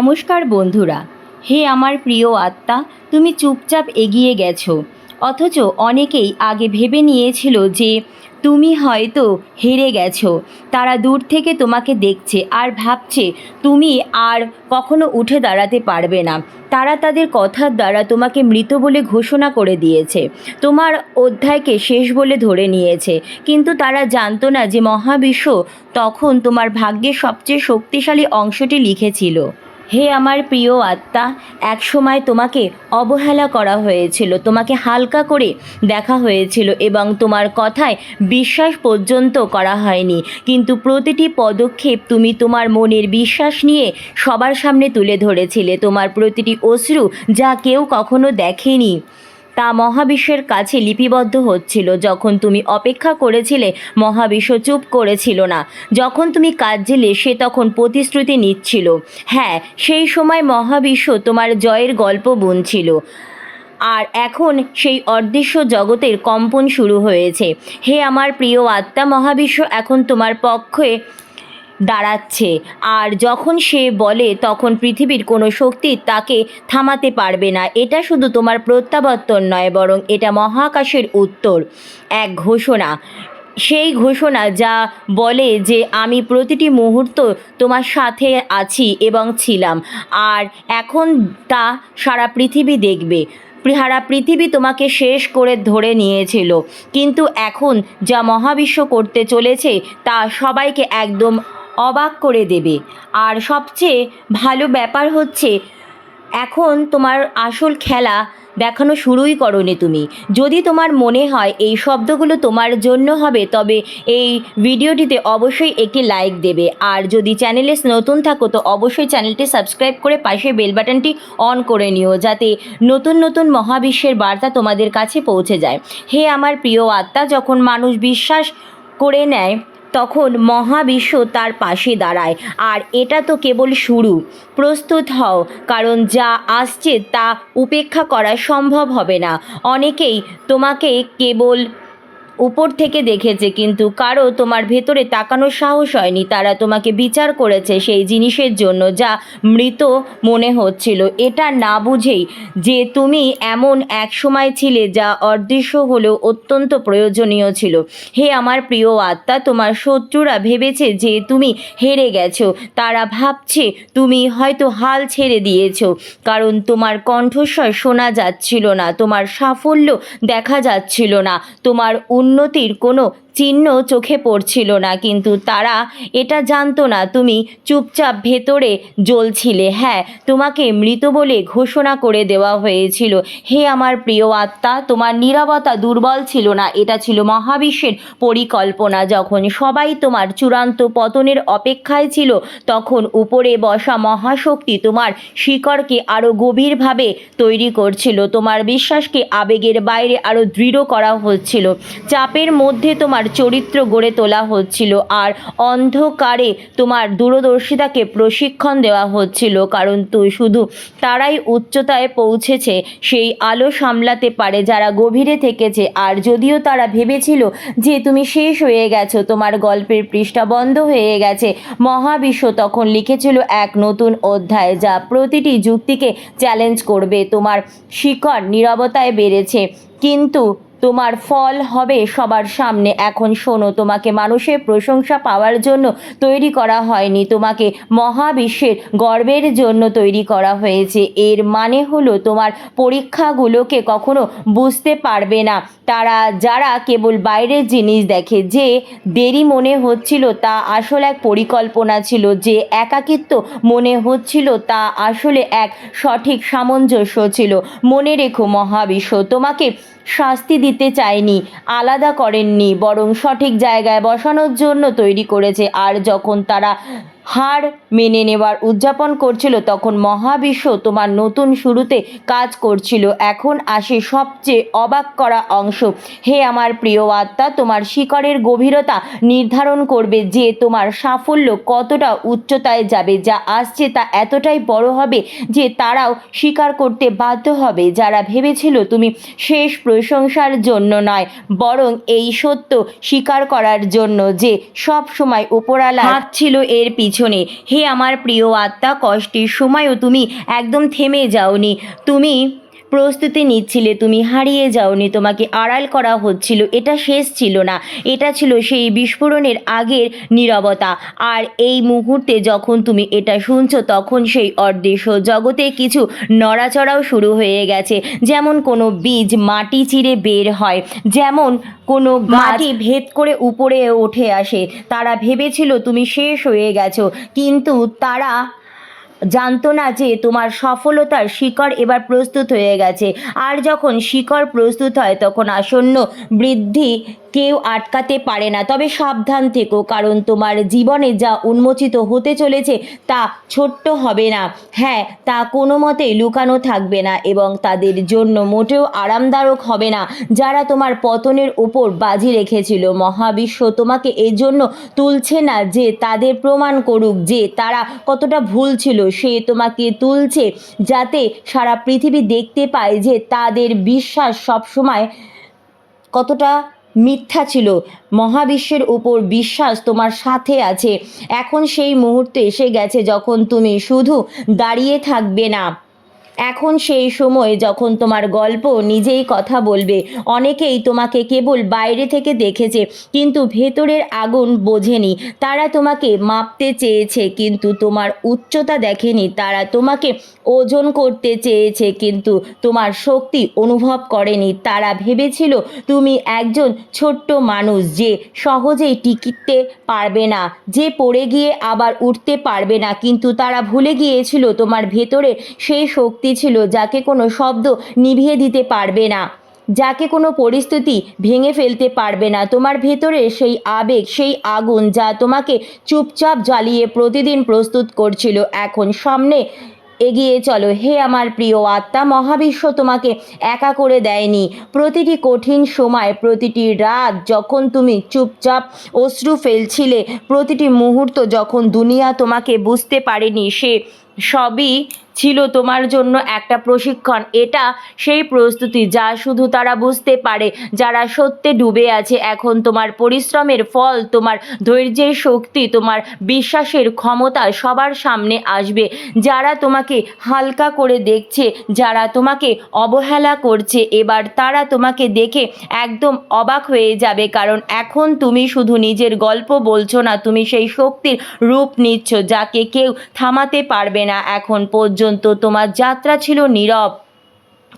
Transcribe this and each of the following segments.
নমস্কার বন্ধুরা। হে আমার প্রিয় আত্মা, তুমি চুপচাপ এগিয়ে গেছো। অথচ অনেকেই আগে ভেবে নিয়েছিল যে, তুমি হয়তো হেরে গেছো। তারা দূর থেকে তোমাকে দেখছে আর ভাবছে, তুমি আর কখনো উঠে দাঁড়াতে পারবে না। তারা তাদের কথার দ্বারা তোমাকে মৃত বলে ঘোষণা করে দিয়েছে। তোমার অধ্যায়কে শেষ বলে ধরে নিয়েছে। কিন্তু তারা জানতো না যে মহাবিশ্ব তখন তোমার ভাগ্যের সবচেয়ে শক্তিশালী অংশটি লিখেছিল। হে আমার প্রিয় আত্মা, এক সময় তোমাকে অবহেলা করা হয়েছিল, তোমাকে হালকা করে দেখা হয়েছিল এবং তোমার কথায় বিশ্বাস পর্যন্ত করা হয়নি। কিন্তু প্রতিটি পদক্ষেপ তুমি তোমার মনের বিশ্বাস নিয়ে সবার সামনে তুলে ধরেছিলে, তোমার প্রতিটি অশ্রু যা কেউ কখনো দেখেনি। তা মহাবিশ্বের কাছে লিপিবদ্ধ হচ্ছিল। যখন তুমি অপেক্ষা করেছিলে, মহাবিশ্ব চুপ করেছিল না। যখন তুমি কাঁদছিলে, সে তখন প্রতিশ্রুতি নিচ্ছিল। হ্যাঁ সেই সময় মহাবিশ্ব তোমার জয়ের গল্প বুনছিল। আর এখন সেই অদৃশ্য জগতের কম্পন শুরু হয়েছে। হে আমার প্রিয় আত্মা, মহাবিশ্ব এখন তোমার পক্ষে দাঁড়াচ্ছে। আর যখন সে বলে, তখন পৃথিবীর কোনো শক্তি তাকে থামাতে পারবে না। এটা শুধু তোমার প্রত্যাবর্তন নয়, বরং এটা মহাকাশের উত্তর। এক ঘোষণা। সেই ঘোষণা যা বলে যে, আমি প্রতিটি মুহূর্ত তোমার সাথে আছি এবং ছিলাম। আর এখন তা সারা পৃথিবী দেখবে। সারা পৃথিবী তোমাকে শেষ করে ধরে নিয়েছিল। কিন্তু এখন যা মহাবিশ্ব করতে চলেছে, তা সবাইকে একদম অবাক করে দেবে। আর সবচেয়ে ভালো ব্যাপার হচ্ছে, এখন তোমার আসল খেলা দেখানো শুরুই করনি তুমি। যদি তোমার মনে হয় এই শব্দগুলো তোমার জন্য হবে, তবে এই ভিডিওটিতে অবশ্যই একটি লাইক দেবে। আর যদি চ্যানেলে নতুন থাকো, তো অবশ্যই চ্যানেলটি সাবস্ক্রাইব করে পাশে বেল বাটনটি অন করে নিও, যাতে নতুন নতুন মহাবিশ্বের বার্তা তোমাদের কাছে পৌঁছে যায়। হে আমার প্রিয় আত্মা, যখন মানুষ বিশ্বাস করে নেয় তখন মহাবিশ্ব তার পাশে দাঁড়ায়। আর এটা তো কেবল শুরু। প্রস্তুত হও, কারণ যা আসছে তা উপেক্ষা করা সম্ভব হবে না। অনেকেই তোমাকে কেবল উপর থেকে দেখেছে, কিন্তু কারও তোমার ভেতরে তাকানোর সাহস হয়নি। তারা তোমাকে বিচার করেছে সেই জিনিসের জন্য যা মৃত মনে হচ্ছিল। এটা না বুঝেই যে তুমি এমন এক সময় ছিলে যা অদৃশ্য হলেও অত্যন্ত প্রয়োজনীয় ছিল। হে আমার প্রিয় আত্মা, তোমার শত্রুরা ভেবেছে যে তুমি হেরে গেছো। তারা ভাবছে তুমি হয়তো হাল ছেড়ে দিয়েছ, কারণ তোমার কণ্ঠস্বর শোনা যাচ্ছিল না, তোমার সাফল্য দেখা যাচ্ছিল না, তোমার উন্নতির কোনো চিহ্ন চোখে পড়ছিল না, কিন্তু তারা এটা জানতো না। তুমি চুপচাপ ভেতরে জ্বলছিলে। হ্যাঁ তোমাকে মৃত বলে ঘোষণা করে দেওয়া হয়েছিল। হে আমার প্রিয় আত্মা, তোমার নীরবতা দুর্বল ছিল না। এটা ছিল মহাবিশ্বের পরিকল্পনা। যখন সবাই তোমার চূড়ান্ত পতনের অপেক্ষায় ছিল, তখন উপরে বসা মহাশক্তি তোমার শিকড়কে আরও গভীরভাবে তৈরি করছিল। তোমার বিশ্বাসকে আবেগের বাইরে আরও দৃঢ় করা হচ্ছিল। চাপের মধ্যে তোমার চরিত্র গড়ে তোলা হচ্ছিল আর অন্ধকারে তোমার দূরদর্শিতাকে প্রশিক্ষণ দেওয়া হচ্ছিল, কারণ তুই শুধু তারাই উচ্চতায় পৌঁছেছে, সেই আলো সামলাতে পারে যারা গভীরে থেকেছে। আর যদিও তারা ভেবেছিল যে তুমি শেষ হয়ে গেছো, তোমার গল্পের পৃষ্ঠা বন্ধ হয়ে গেছে, মহাবিশ্ব তখন লিখেছিল এক নতুন অধ্যায় যা প্রতিটি যুক্তিকে চ্যালেঞ্জ করবে, তোমার শিকড় নীরবতায় বেড়েছে। কিন্তু তোমার ফল হবে সবার সামনে। এখন শোনো, তোমাকে মানুষের প্রশংসা পাওয়ার জন্য তৈরি করা হয়নি। তোমাকে মহাবিশ্বের গর্বের জন্য তৈরি করা হয়েছে। এর মানে হলো, তোমার পরীক্ষাগুলোকে কখনো বুঝতে পারবে না। তারা, যারা কেবল বাইরের জিনিস দেখে, যে দেরি মনে হচ্ছিল তা আসলে এক পরিকল্পনা ছিল। যে একাকিত্ব মনে হচ্ছিল তা আসলে এক সঠিক সামঞ্জস্য ছিল। মনে রেখো মহাবিশ্ব, তোমাকে শাস্তি দিতে চায়নি, আলাদা করেননি, বরং সঠিক জায়গায় বসানোর জন্য তৈরি করেছে। আর যখন তারা হার মেনে নেওয়ার উদযাপন করছিল তখন মহাবিশ্ব তোমার নতুন শুরুতে কাজ করছিল। এখন আসে সবচেয়ে অবাক করা অংশ। হে আমার প্রিয় আত্মা, তোমার শিকড়ের গভীরতা নির্ধারণ করবে যে তোমার সাফল্য কতটা উচ্চতায় যাবে, যা আসছে তা এতটাই বড় হবে যে তারাও স্বীকার করতে বাধ্য হবে। যারা ভেবেছিল তুমি শেষ প্রশংসার জন্য নয়, বরং এই সত্য স্বীকার করার জন্য যে সব সময় উপরালা ছিল এর পিছনে পেছনে। হে আমার প্রিয় আত্মা কষ্টের সময়ও তুমি একদম থেমে যাওনি। তুমি প্রস্তুতি নিচ্ছিলে তুমি হারিয়ে যাওনি তোমাকে আড়াল করা হচ্ছিল এটা শেষ ছিল না এটা ছিল সেই বিস্ফোরণের আগের নীরবতা আর এই মুহূর্তে যখন তুমি এটা শুনছো তখন সেই অদৃশ্য জগতে কিছু নড়াচড়াও শুরু হয়ে গেছে যেমন কোনো বীজ মাটি চিরে বের হয় যেমন কোনো মাটি ভেদ করে উপরে উঠে আসে তারা ভেবেছিল তুমি শেষ হয়ে গেছো কিন্তু তারা জানতো না যে তোমার সফলতার শিকড় এবার প্রস্তুত হয়ে গেছে। আর যখন শিকড় প্রস্তুত হয়, তখন আসন্ন বৃদ্ধি কেউ আটকাতে পারে না। তবে সাবধান থেকো, কারণ তোমার জীবনে যা উন্মোচিত হতে চলেছে, তা ছোট্ট হবে না। হ্যাঁ তা কোনো মতেই লুকানো থাকবে না এবং তাদের জন্য মোটেও আরামদায়ক হবে না। যারা তোমার পতনের ওপর বাজি রেখেছিল, মহাবিশ্ব তোমাকে এই জন্য তুলছে না যে তাদের প্রমাণ করুক যে তারা কতটা ভুল ছিল সে তোমাকে তুলছে যাতে সারা পৃথিবী দেখতে পায় যে তাদের বিশ্বাস সবসময় কতটা মিথ্যা ছিল। মহাবিশ্বের উপর বিশ্বাস তোমার সাথে আছে। এখন সেই মুহূর্ত এসে গেছে যখন তুমি শুধু দাঁড়িয়ে থাকবে না। এখন সেই সময় যখন তোমার গল্প নিজেই কথা বলবে, অনেকেই তোমাকে কেবল বাইরে থেকে দেখেছে, কিন্তু ভেতরের আগুন বোঝেনি। তারা তোমাকে মাপতে চেয়েছে, কিন্তু তোমার উচ্চতা দেখেনি। তারা তোমাকে ওজন করতে চেয়েছে, কিন্তু তোমার শক্তি অনুভব করেনি। তারা ভেবেছিল, তুমি একজন ছোট্ট মানুষ যে সহজেই টিকিতে পারবে না, যে পড়ে গিয়ে আবার উঠতে পারবে না। কিন্তু তারা ভুলে গিয়েছিল, তোমার ভেতরে সেই শক্তি ছিল যাকে কোনো শব্দ নিভিয়ে দিতে পারবে না। যাকে কোনো পরিস্থিতি ভেঙে ফেলতে পারবে না। তোমার ভেতরে সেই আবেগ, সেই আগুন যা তোমাকে চুপচাপ জ্বালিয়ে প্রতিদিন প্রস্তুত করছিল, এখন সামনে এগিয়ে চলো। হে আমার প্রিয় আত্মা, মহাবিশ্ব তোমাকে একা করে দেয়নি। প্রতিটি কঠিন সময়, প্রতিটি রাত যখন তুমি চুপচাপ অশ্রু ফেলছিলে, প্রতিটি মুহূর্ত যখন দুনিয়া তোমাকে বুঝতে পারেনি, সে সবই ছিল তোমার জন্য একটা প্রশিক্ষণ। এটা সেই প্রস্তুতি যা শুধু তারা বুঝতে পারে। যারা সত্যে ডুবে আছে, এখন তোমার পরিশ্রমের ফল, তোমার ধৈর্যের শক্তি, তোমার বিশ্বাসের ক্ষমতা সবার সামনে আসবে। যারা তোমাকে হালকা করে দেখছে, যারা তোমাকে অবহেলা করছে, এবার তারা তোমাকে দেখে একদম অবাক হয়ে যাবে। কারণ এখন তুমি শুধু নিজের গল্প বলছো না, তুমি সেই শক্তির রূপ নিচ্ছ, যাকে কেউ থামাতে পারবে না। এখন পর্যন্ত তোমার যাত্রা ছিল নীরব।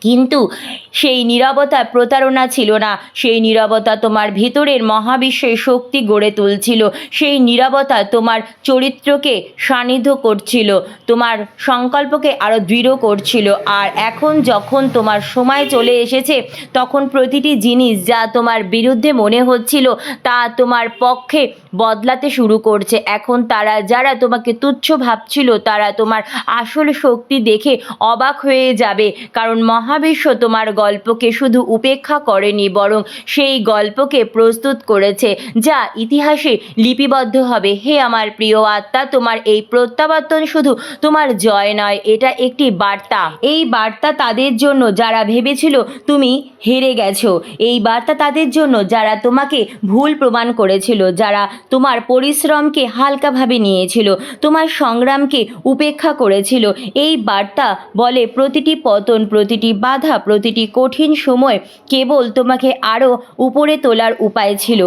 কিন্তু সেই নীরবতা প্রতারণা ছিল না। সেই নীরবতা তোমার ভিতরের মহাবিশ্বের শক্তি গড়ে তুলছিল। সেই নীরবতা তোমার চরিত্রকে সান্নিধ্য করছিল। তোমার সংকল্পকে আরও দৃঢ় করছিল। আর এখন যখন তোমার সময় চলে এসেছে, তখন প্রতিটি জিনিস যা তোমার বিরুদ্ধে মনে হচ্ছিল, তা তোমার পক্ষে বদলাতে শুরু করছে। এখন তারা, যারা তোমাকে তুচ্ছ ভাবছিল, তারা তোমার আসল শক্তি দেখে অবাক হয়ে যাবে। কারণ মহাবিশ্ব তোমার গল্পকে শুধু উপেক্ষা করেনি, বরং সেই গল্পকে প্রস্তুত করেছে, যা ইতিহাসে লিপিবদ্ধ হবে। হে আমার প্রিয় আত্মা, তোমার এই প্রত্যাবর্তন শুধু তোমার জয় নয়, এটা একটি বার্তা। এই বার্তা তাদের জন্য যারা ভেবেছিল তুমি হেরে গেছো, এই বার্তা তাদের জন্য যারা তোমাকে ভুল প্রমাণ করেছিল, যারা তোমার পরিশ্রমকে হালকাভাবে নিয়েছিল, তোমার সংগ্রামকে উপেক্ষা করেছিল, এই বার্তা বলে প্রতিটি পতন, প্রতিটি বাধা প্রতিটি কঠিন সময় কেবল তোমাকে আরও উপরে তোলার উপায় ছিল।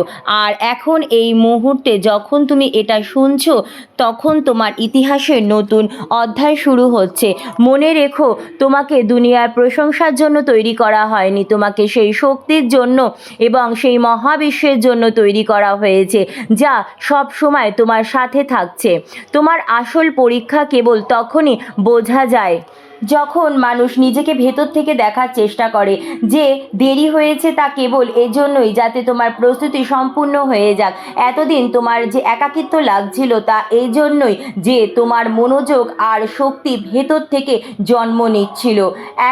আর এখন এই মুহূর্তে যখন তুমি এটা শুনছো, তখন তোমার ইতিহাসের নতুন অধ্যায় শুরু হচ্ছে। মনে রেখো, তোমাকে দুনিয়ার প্রশংসার জন্য তৈরি করা হয়নি। তোমাকে সেই শক্তির জন্য এবং সেই মহাবিশ্বের জন্য তৈরি করা হয়েছে, যা সব সময় তোমার সাথে থাকছে। তোমার আসল পরীক্ষা কেবল তখনই বোঝা যায়। যখন মানুষ নিজেকে ভেতর থেকে দেখার চেষ্টা করে যে দেরি হয়েছে তা কেবল এজন্যই যাতে তোমার প্রস্তুতি সম্পূর্ণ হয়ে যাক। এতদিন তোমার যে একাকিত্ব লাগছিল তা এই জন্যই যে তোমার মনোযোগ আর শক্তি ভেতর থেকে জন্ম নিচ্ছিল।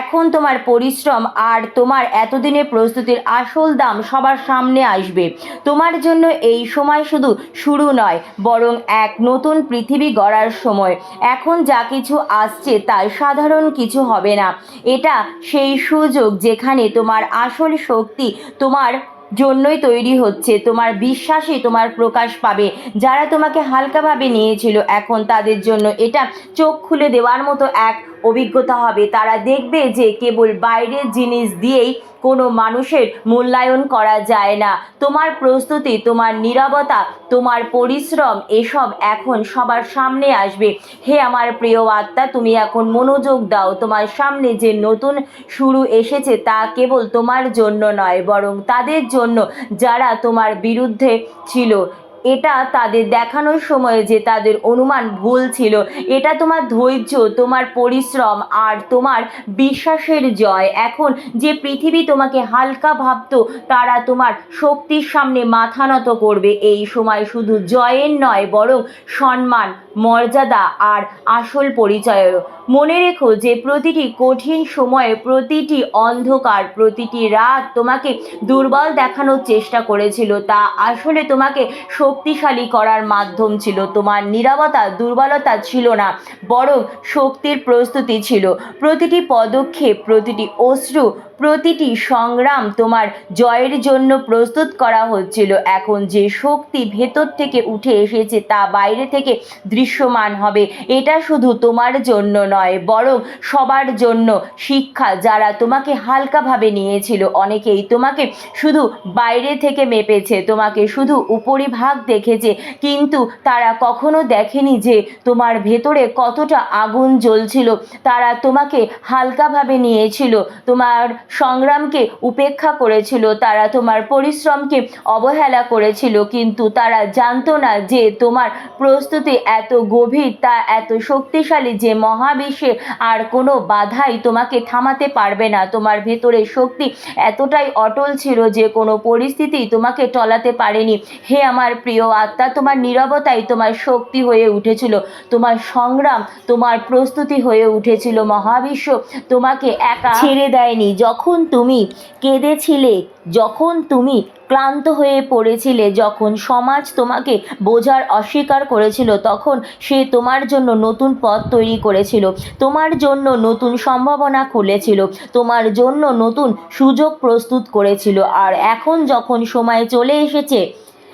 এখন তোমার পরিশ্রম আর তোমার এতদিনের প্রস্তুতির আসল দাম সবার সামনে আসবে। তোমার জন্য এই সময় শুধু শুরু নয়, বরং এক নতুন পৃথিবী গড়ার সময়। এখন যা কিছু আসছে তাই সাধারণ কিছু হবে না। এটা সেই সুযোগ যেখানে তোমার আসল শক্তি তোমার জন্যই তৈরি হচ্ছে, তোমার বিশ্বাসে তোমার প্রকাশ পাবে। যারা তোমাকে হালকাভাবে নিয়েছিল, এখন তাদের জন্য এটা চোখ খুলে দেওয়ার মতো এক অভিজ্ঞতা হবে। তারা দেখবে যে কেবল বাইরের জিনিস দিয়েই কোনো মানুষের মূল্যায়ন করা যায় না। তোমার প্রস্তুতি, তোমার নিরবতা, তোমার পরিশ্রম, এসব এখন সবার সামনে আসবে। হে আমার প্রিয় আত্মা, তুমি এখন মনোযোগ দাও। তোমার সামনে যে নতুন শুরু এসেছে তা কেবল তোমার জন্য নয়, বরং তাদের জন্য যারা তোমার বিরুদ্ধে ছিল। এটা তাদের দেখানোর সময় যে তাদের অনুমান ভুল ছিল। এটা তোমার ধৈর্য, তোমার পরিশ্রম আর তোমার বিশ্বাসের জয়। এখন যে পৃথিবী তোমাকে হালকা ভাবত, তারা তোমার শক্তির সামনে মাথা নত করবে। এই সময় শুধু জয়ের নয়, বরং সম্মান, মর্যাদা আর আসল পরিচয়েরও। মনে রেখো যে প্রতিটি কঠিন সময়ে প্রতিটি অন্ধকার, প্রতিটি রাত তোমাকে দুর্বল দেখানোর চেষ্টা করেছিল। তা আসলে তোমাকে শক্তিশালী করার মাধ্যম ছিল। তোমার নীরবতা দুর্বলতা ছিল না, বরং শক্তির প্রস্তুতি ছিল। প্রতিটি পদক্ষেপ, প্রতিটি অশ্রু, প্রতিটি সংগ্রাম তোমার জয়ের জন্য প্রস্তুত করা হচ্ছিল। এখন যে শক্তি ভেতর থেকে উঠে এসেছে তা বাইরে থেকে দৃশ্যমান হবে। এটা শুধু তোমার জন্য নয়, বরং সবার জন্য শিক্ষা যারা তোমাকে হালকাভাবে নিয়েছিল। অনেকেই তোমাকে শুধু বাইরে থেকে মেপেছে, তোমাকে শুধু উপরিভাগ দেখেছে। কিন্তু তারা কখনো দেখেনি যে তোমার ভেতরে কতটা আগুন জ্বলছিল। তারা তোমাকে হালকাভাবে নিয়েছিল, তোমার সংগ্রামকে উপেক্ষা করেছিল, তারা তোমার পরিশ্রমকে অবহেলা করেছিল, কিন্তু তারা জানতো না যে তোমার প্রস্তুতি এত গভীর, তা এত শক্তিশালী যে মহাবিশ্বে আর কোনো বাধাই তোমাকে থামাতে পারবে না। তোমার ভেতরে শক্তি এতটাই অটল ছিল যে কোনো পরিস্থিতি তোমাকে টলাতে পারেনি। হে আমার প্রিয় আত্মা, তোমার নীরবতাই তোমার শক্তি হয়ে উঠেছিল। তোমার সংগ্রাম তোমার প্রস্তুতি হয়ে উঠেছিল মহাবিশ্ব। তোমাকে একা ছেড়ে দেয়নি। যখন তুমি কেঁদেছিলে, যখন তুমি ক্লান্ত হয়ে পড়েছিলে, যখন সমাজ তোমাকে বোঝার অস্বীকার করেছিল, তখন সে তোমার জন্য নতুন পথ তৈরি করেছিল। তোমার জন্য নতুন সম্ভাবনা খুলেছিল। তোমার জন্য নতুন সুযোগ প্রস্তুত করেছিল। আর এখন যখন সময় চলে এসেছে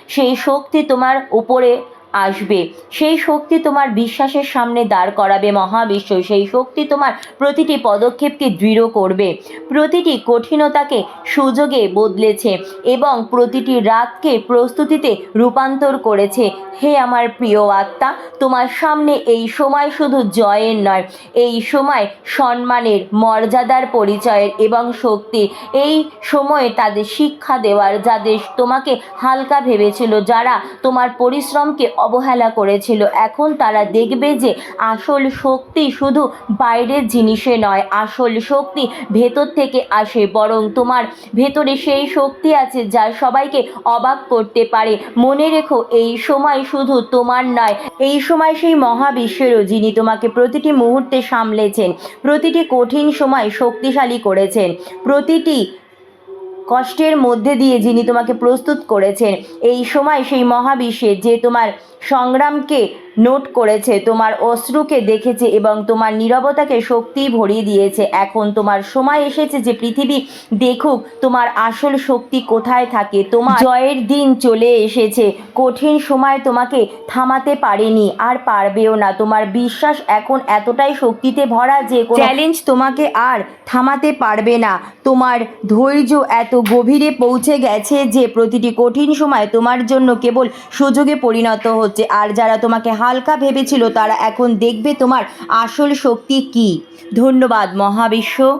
সেই শক্তি তোমার উপরে আসবে। সেই শক্তি তোমার বিশ্বাসের সামনে দাঁড় করাবে মহাবিশ্ব। সেই শক্তি তোমার প্রতিটি পদক্ষেপকে দৃঢ় করবে। প্রতিটি কঠিনতাকে সুযোগে বদলেছে এবং প্রতিটি রাতকে প্রস্তুতিতে রূপান্তর করেছে। হে আমার প্রিয় আত্মা, তোমার সামনে এই সময় শুধু জয়ের নয়, এই সময় সম্মানের, মর্যাদার পরিচয়ের এবং শক্তি এই সময়ে তাদের শিক্ষা দেওয়ার, যাদের তোমাকে হালকা ভেবেছিল, যারা তোমার পরিশ্রমকে অবহেলা করেছিল। এখন তারা দেখবে যে আসল শক্তি শুধু বাইরের জিনিসে নয়, আসল শক্তি ভেতর থেকে আসে। বরং তোমার ভেতরে সেই শক্তি আছে যা সবাইকে অবাক করতে পারে। মনে রেখো, এই সময় শুধু তোমার নয়, এই সময় সেই মহাবিশ্বেরও যিনি তোমাকে প্রতিটি মুহূর্তে সামলেছেন, প্রতিটি কঠিন সময় শক্তিশালী করেছেন। প্রতিটি কষ্টের মধ্যে দিয়ে যিনি তোমাকে প্রস্তুত করেছেন এই সময় সেই মহাবিশ্বে যে তোমার সংগ্রামকে নোট করেছে, তোমার অশ্রুকে দেখেছে এবং তোমার নীরবতাকে শক্তি ভরিয়ে দিয়েছে। এখন তোমার সময় এসেছে যে পৃথিবী দেখুক, তোমার আসল শক্তি কোথায় থাকে। তোমার জয়ের দিন চলে এসেছে। কঠিন সময় তোমাকে থামাতে পারেনি, আর পারবেও না। তোমার বিশ্বাস এখন এতটাই শক্তিতে ভরা যে চ্যালেঞ্জ তোমাকে আর থামাতে পারবে না। তোমার ধৈর্য এত গভীরে পৌঁছে গেছে যে প্রতিটি কঠিন সময় তোমার জন্য কেবল সুযোগে পরিণত হচ্ছে। আর যারা তোমাকে হালকা ভেবেছিল, তারা এখন দেখবে তোমার আসল শক্তি কি। ধন্যবাদ মহাবিশ্ব।